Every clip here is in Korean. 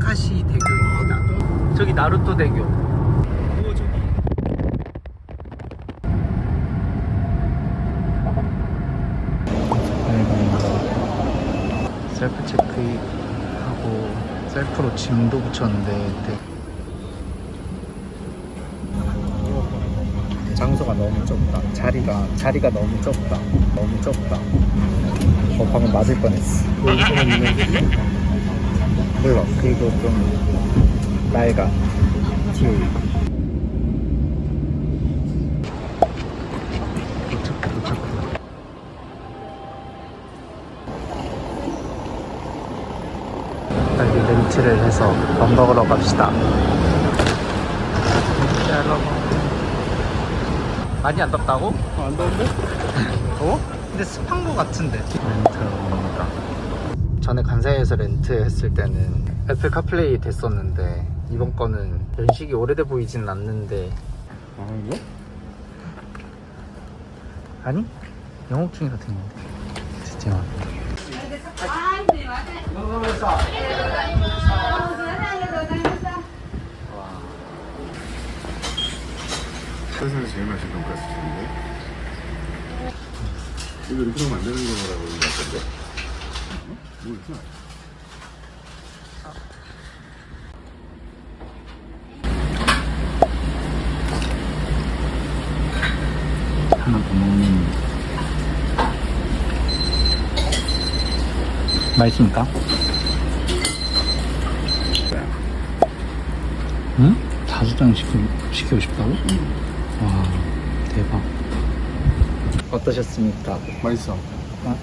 아카시 대교입니다. 저기 나루토 대교. 오 저기. 셀프 체크하고 셀프로 짐도 붙였는데 장소가 너무 좁다. 자리가 자리가 너무 좁다. 너무 좁다. 어 방금 맞을 뻔했어. 몰라. 그리고 좀. 도착 도착. 빨리 렌트를 해서 밥 먹으러 갑시다. 많이 안 덥다고? 안 더운데? 어? 근데 습한 거 같은데 렌트입니다 전에 간사이에서 렌트했을 때는 애플 카플레이 됐었는데 이번 거는 연식이 오래돼 보이진 않는데 아 이거? 아니? 영업 중이라 됐는데 진짜 세상에서 제일 맛있는 돈가스 집인데 이거 이렇게 하면 안 되는 거라고 어? 뭐 이렇게 안 하나 더 먹는 맛있습니까? 돼? 응? 자수장 시켜, 시키고 싶다고? 와 대박 어떠셨습니까? 맛있어 아,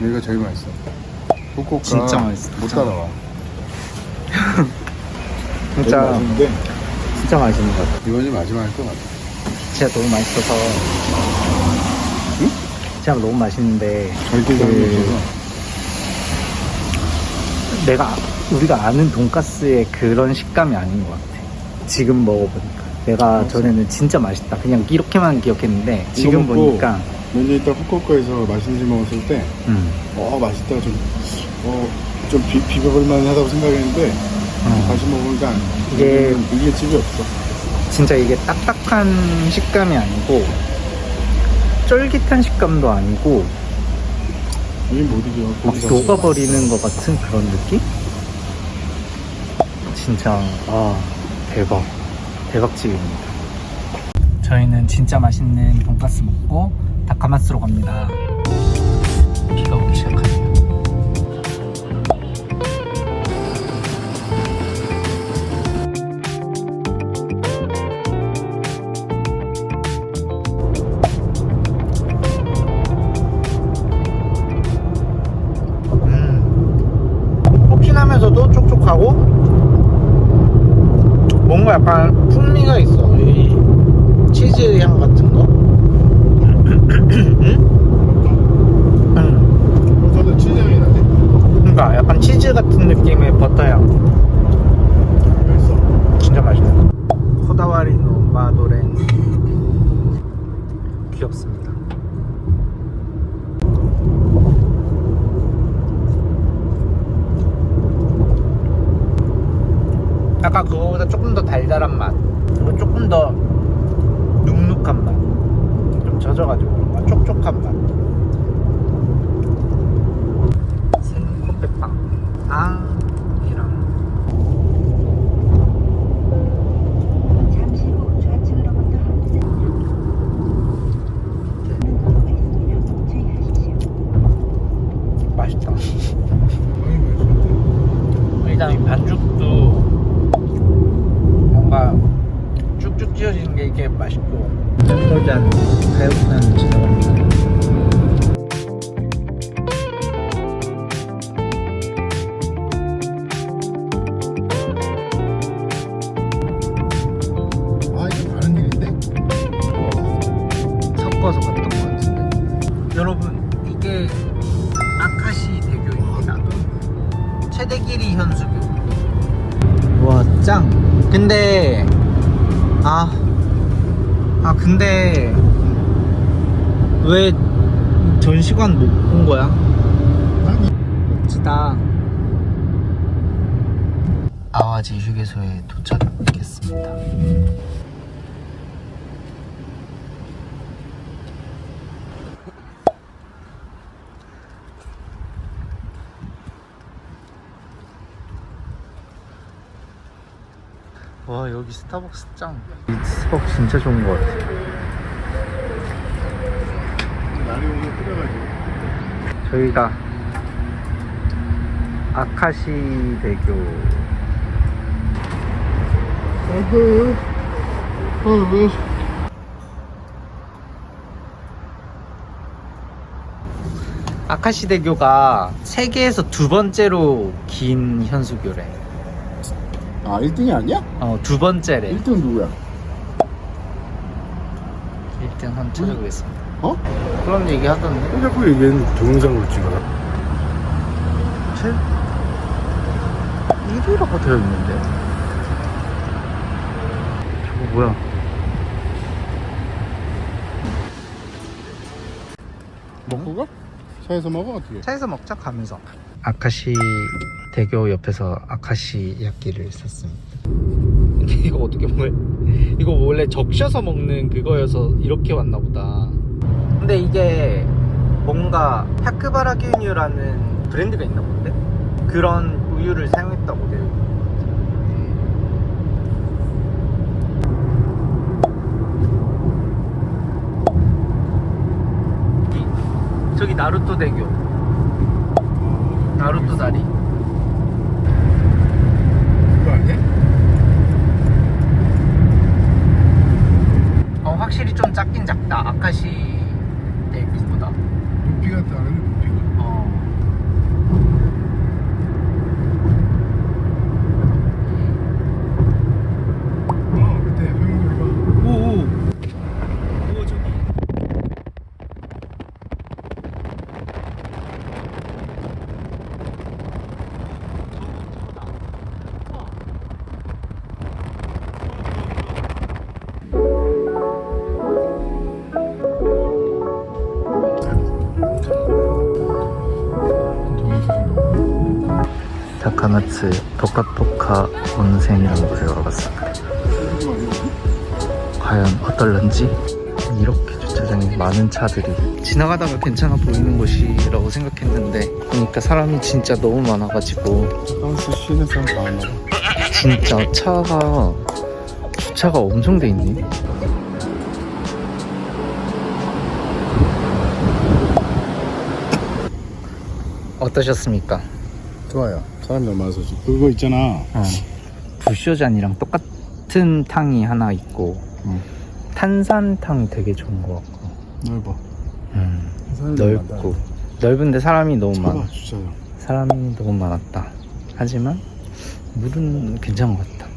여기가 제일 맛있어 후쿠오카 진짜 맛있어. 못 따라와. 진짜 맛있는데? 진짜 맛있는 것 같아. 이번이 마지막일 것 같아. 진짜 너무 맛있어서. 응? 진짜 너무 맛있는데 절대 그- 내가 우리가 아는 돈가스의 그런 식감이 아닌 것 같아. 지금 먹어보니까. 내가 전에는 진짜 맛있다. 그냥 이렇게만 기억했는데 지금 먹고 보니까 몇년 있다 후쿠오카에서 맛있는 집 먹었을 때 음, 어 맛있다. 좀 어, 좀 비, 비벼볼 만 하다고 생각했는데 어, 다시 먹으니까 이게- 이게 집이 없어. 진짜 이게 딱딱한 식감이 아니고 쫄깃한 식감도 아니고 이게 못 이겨. 막 고기 자체가. 녹아버리는 것 같은 그런 느낌? 진짜 아 대박. 대박집입니다. 저희는 진짜 맛있는 돈가스 먹고 다카마스로 갑니다. 비가 오기 시작 귀엽습니다. 아까 그거보다 조금 더 달달한 맛 그리고 조금 더 눅눅한 맛 좀 젖어가지고 그런가 촉촉한 맛. 생코페빵 앙 길이 현수교 와짱 근데 아, 아 근데 왜 전시관 못 본 거야? 아니 멋지다 아 강아지 휴게소에 도착했습니다. 와 여기 스타벅스 짱. 이 스타벅스 진짜 좋은 것 같아. 날이 오늘 끓여가지고. 저희가 아카시 대교 아이고, 아이고. 아카시 대교가 세계에서 두 번째로 긴 현수교래. 아, 1등이 아니야? 어, 두 번째래. 1등 누구야? 1등 한번 찾아보겠습니다. 어? 그런 얘기 하던데. 왜 자꾸 얘기는 동영상으로 찍어라? 7? 1위라고 되어 있는데. 저거 뭐야? 먹고 가? 차에서 먹어 어떻게? 차에서 먹자 가면서. 아카시 대교 옆에서 아카시 야끼를 샀습니다. 근데 이거 어떻게 먹어요? 이거 원래 적셔서 먹는 그거여서 이렇게 왔나 보다. 근데 이게 뭔가 하크바라기 우유라는 브랜드가 있나 본데? 그런 우유를 사용했다고 돼요. 이- 저기 나루토 대교. 나루토 다리. 다카나츠 포카포카 온센이라는 곳에 와봤습니다. 과연 어떨런지 이렇게 주차장에 많은 차들이 지나가다가 괜찮아 보이는 곳이라고 생각했는데 보니까 사람이 진짜 너무 많아가지고 프랑스 쉬는 사람 봐. 진짜 차가 주차가 엄청 돼 있네 어떠셨습니까? 좋아요. 사람이 너무 많아서 지금. 그거 있잖아. 어. 부쇼잔이랑 똑같은 탕이 하나 있고 응. 탄산탕 되게 좋은 것 같고 넓어. 음, 사람이 너무 많다. 넓고 넓은데 사람이 너무 많아 봐봐, 주차장. 사람이 너무 많았다 하지만 물은 괜찮은 것 같다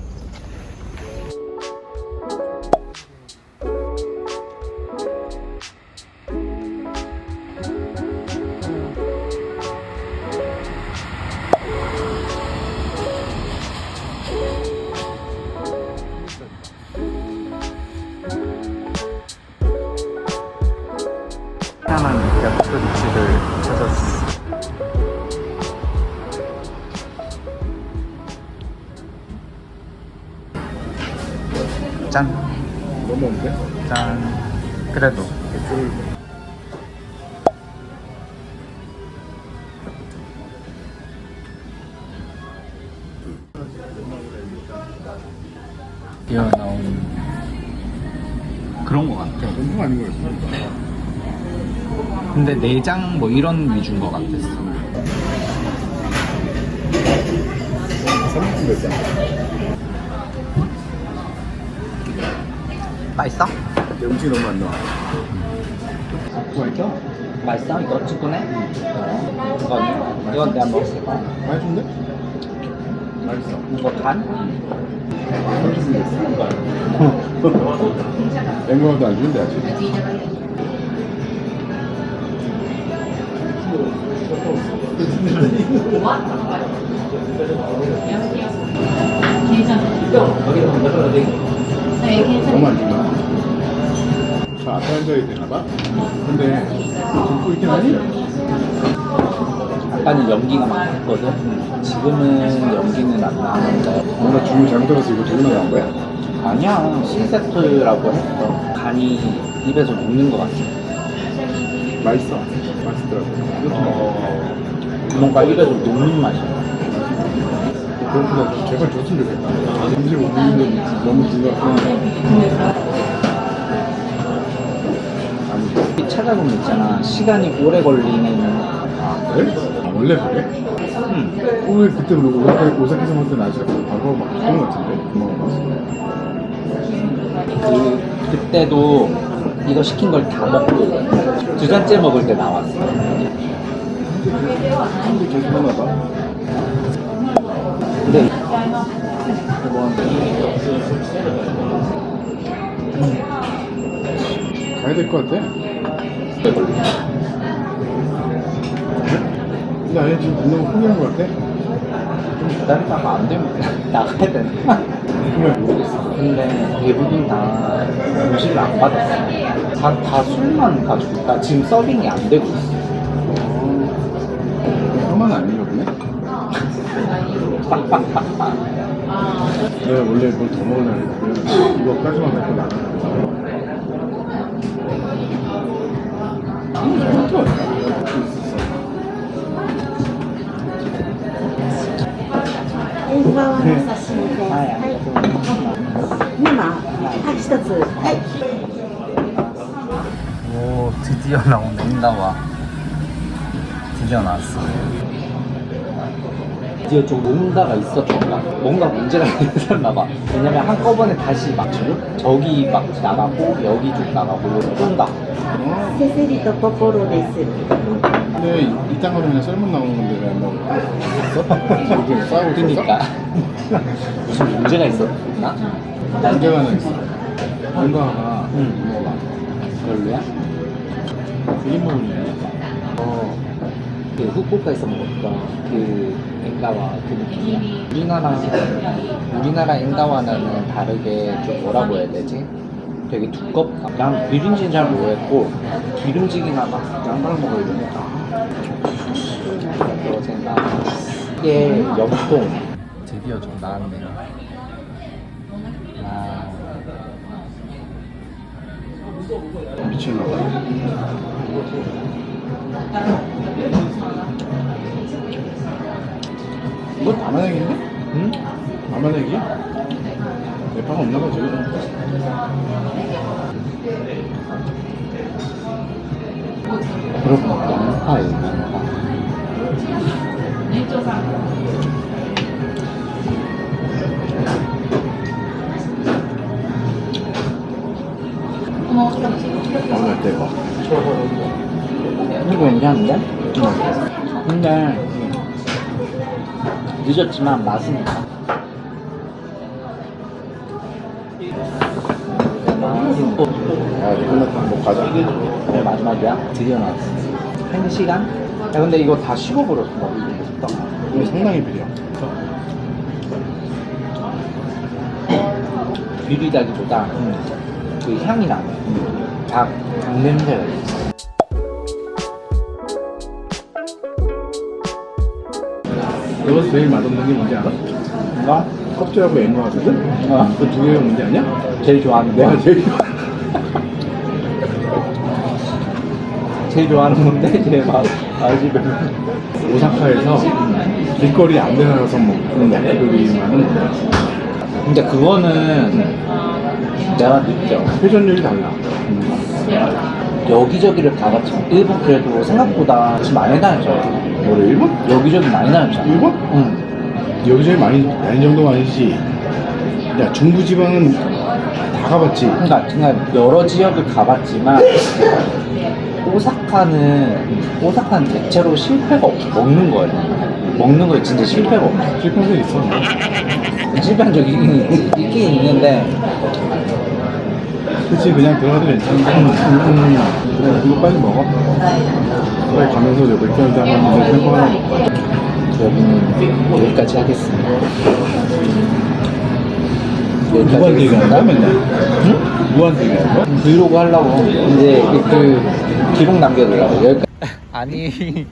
없는데? 짠. 그래도 뛰어나온 그런 것 같아. 전통 아닌 거였어. 근데 내장 뭐 이런 위주인 것 같았어. 30분 됐 맛있어? 근데 음식이 너무 안 나와. 맛있어? 맛있어? 이거 찌꺼네? 이거 이건 내가 먹었을 거야. 맛있는데? 맛있어. 이거 간? 30분 됐어. 앵무새도 안 주는데 아직. 너무 안 저 앞에 앉아야 되나 봐. 근데 듣고 있긴 하니? 아까는 연기가 막 났거든. 지금은 연기는 안 나는데 뭔가 주문 잘못 들어서 이거 두고 나간 거야? 아니야 C세트라고 했어. 간이 입에서 녹는 것 같아. 맛있어. 맛있더라고. 먹어. 뭔가 입에서 녹는 맛이야. 그렇구나. 제발 줬으면 좋겠다. 음식 먹는 게 너무 중요하구 찾아보면 있잖아. 시간이 오래 걸리는 아, 그래? 아, 원래 그래? 음. 어, 왜 그때 우리 오사카, 오사카에서 먹을 때 아직 바로 막 그런 것 같은데? 먹어봤어. 그 그때도 이거 시킨 걸 다 먹고 두 잔째 먹을 때 나왔어. 한국 계속 하나 봐. 근데 가야 될 것 같아? 근데 아니 지금 운동 포기한 것 같아? 좀 기다리다가 안 되면 나가야 되나? 모르겠어. 근데 대부분 다 음식을 안 받았어. 다, 다 술만 가지고 있다. 지금 서빙이 안 되고 있어. 형만 아닌가 보네? 내가 원래 뭘 더 먹으려 했는데 이거까지만 먹고 나가 오 드디어 나온다 인다와 드디어 나왔어. 드디어 좀 뭔가가 있었던가? 뭔가 문제가 있었나봐. 왜냐면 한꺼번에 다시 막 저기 막 나가고 여기 좀 나가고 세세리 떡거꾸로 데스. 근데 이딴 거는 그냥 썰문 나오는 건데 왜안 나오는 거야? 지금 싸우고 그러니까 무슨 문제가 있었나? 있어? 문제가 하나 있어. 뭔가 하나 응. 뭐가 별로야? 그게 뭐냐? 어그 후쿠오카에서 먹었던 그 엔가와 그, 그 느낌이야. 우리나라 우리나라 엔가와는 다르게 좀 뭐라고 해야 되지? 되게 두껍다. 난 비린지는 잘 모르겠고 기름지긴 하다. 먹어야 되니까. 그거 생각. 이게 염동. 드디어 좀 나왔네요. 아, 미쳤나 봐 이거 담아내기인데? 응? 담아내기? 내파가 없나봐 지금 그렇구나. 양파예요. 양파. 담을 때가 이거 괜찮은데? 근데 늦었지만 맛은 있다. 끝났다 뭐 네, 마지막이야. 드디어 나왔어. 한 시간? 야 근데 이거 다 식어버렸어. 나 이거. 이거 상당히 비려 비리다기보다 그 향이 나네. 닭, 닭 냄새가 있어. 여기서 제일 맛없는 게 뭔지 알아? 뭔가 껍질하고 앵거하거든? 어. 그두 개가 뭔지 아냐? 제일 좋아하는 거. 내가 제일 좋아 제일 좋아하는 건데 제일 맛 맛이 별로. 오사카에서 길거리 안 내놔서 먹는 야끼도리만은 근데 그거는 내가 느껴. 회전율이 달라 여기저기를 가봤지만 일본 그래도 생각보다 지금 많이 다녔잖아. 뭐래 일본? 여기저기 많이 다녔잖아. 일본? 응. 여기저기 많이 다닌 정도가 아니지 야 중부지방은 다 가봤지 그러니까 그냥 여러 지역을 가봤지만 오사카는 오사카는 대체로 실패가 없어. 먹는 거예요. 먹는 거에 진짜 실패가 없어. 실패한 적 있어 실패한 적이 있- 있긴 있는데 그치 그냥 들어가도 괜찮은데 음, 그래 이거 빨리 먹어 빨리 가면서 저 맥주 한잔 하면서 생각 하나 먹자 여기는 여기까지 하겠습니다. 거야 하겠습니다. 맨날? 응? 얘기하는 거야? 브이로그 하려고 이제 그 기록 남겨두려고 여기까지 아니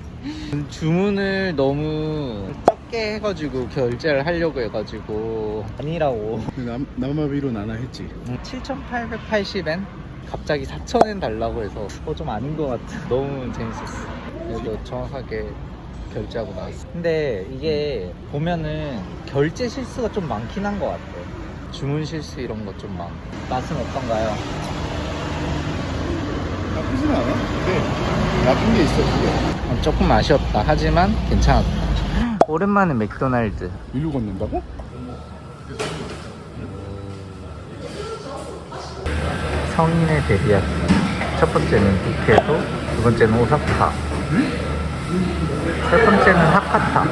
주문을 너무 적게 해가지고 결제를 하려고 해가지고 아니라고 남, 남아비로 나나 했지 7,880엔? 갑자기 4,000엔 달라고 해서 어 좀 아닌 것 같아 너무 재밌었어 그래도 정확하게 결제하고 나왔어 근데 이게 보면은 결제 실수가 좀 많긴 한 것 같아 주문 실수 이런 거좀 많고. 맛은 어떤가요? 나쁘진 않아. 근데 나쁜 게 있어 그게. 어, 조금 아쉬웠다. 하지만 괜찮았다. 오랜만에 맥도날드. 일로 걷는다고? 성인의 데리야끼 첫 번째는 뷔케도 두 번째는 오사카. 세 번째는 하카타.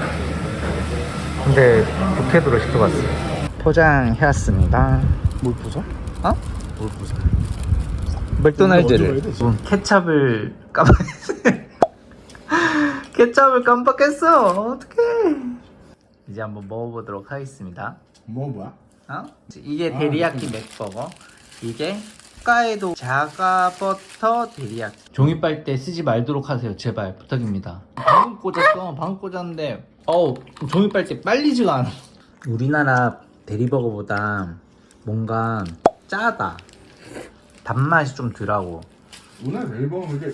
근데 뷔케도를 시켜봤어요 포장해왔습니다. 뭘 부숴? 어? 뭘 부숴? 맥도날드를? 음, 케찹을 깜빡했어 케찹을 깜빡했어. 어떡해. 이제 한번 먹어보도록 하겠습니다. 뭐 뭐야? 어? 이게 아, 데리야끼 맥버거. 이게 홋카이도 자가버터 데리야끼. 종이 빨대 쓰지 말도록 하세요. 제발 부탁입니다. 방금 꽂았어. 방금 꽂았는데 어우 종이 빨대 빨리지가 않아. 우리나라 대리버거보다 뭔가 짜다. 단맛이 좀 덜하고. 오늘 멜버는 이게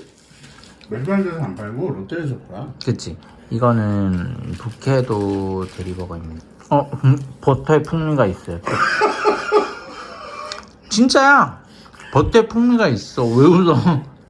맥도날드에서 안 팔고 롯데에서 팔아? 그치. 이거는 북해도 대리버거입니다. 어 음, 버터의 풍미가 있어요. 진짜야! 버터의 풍미가 있어. 왜 웃어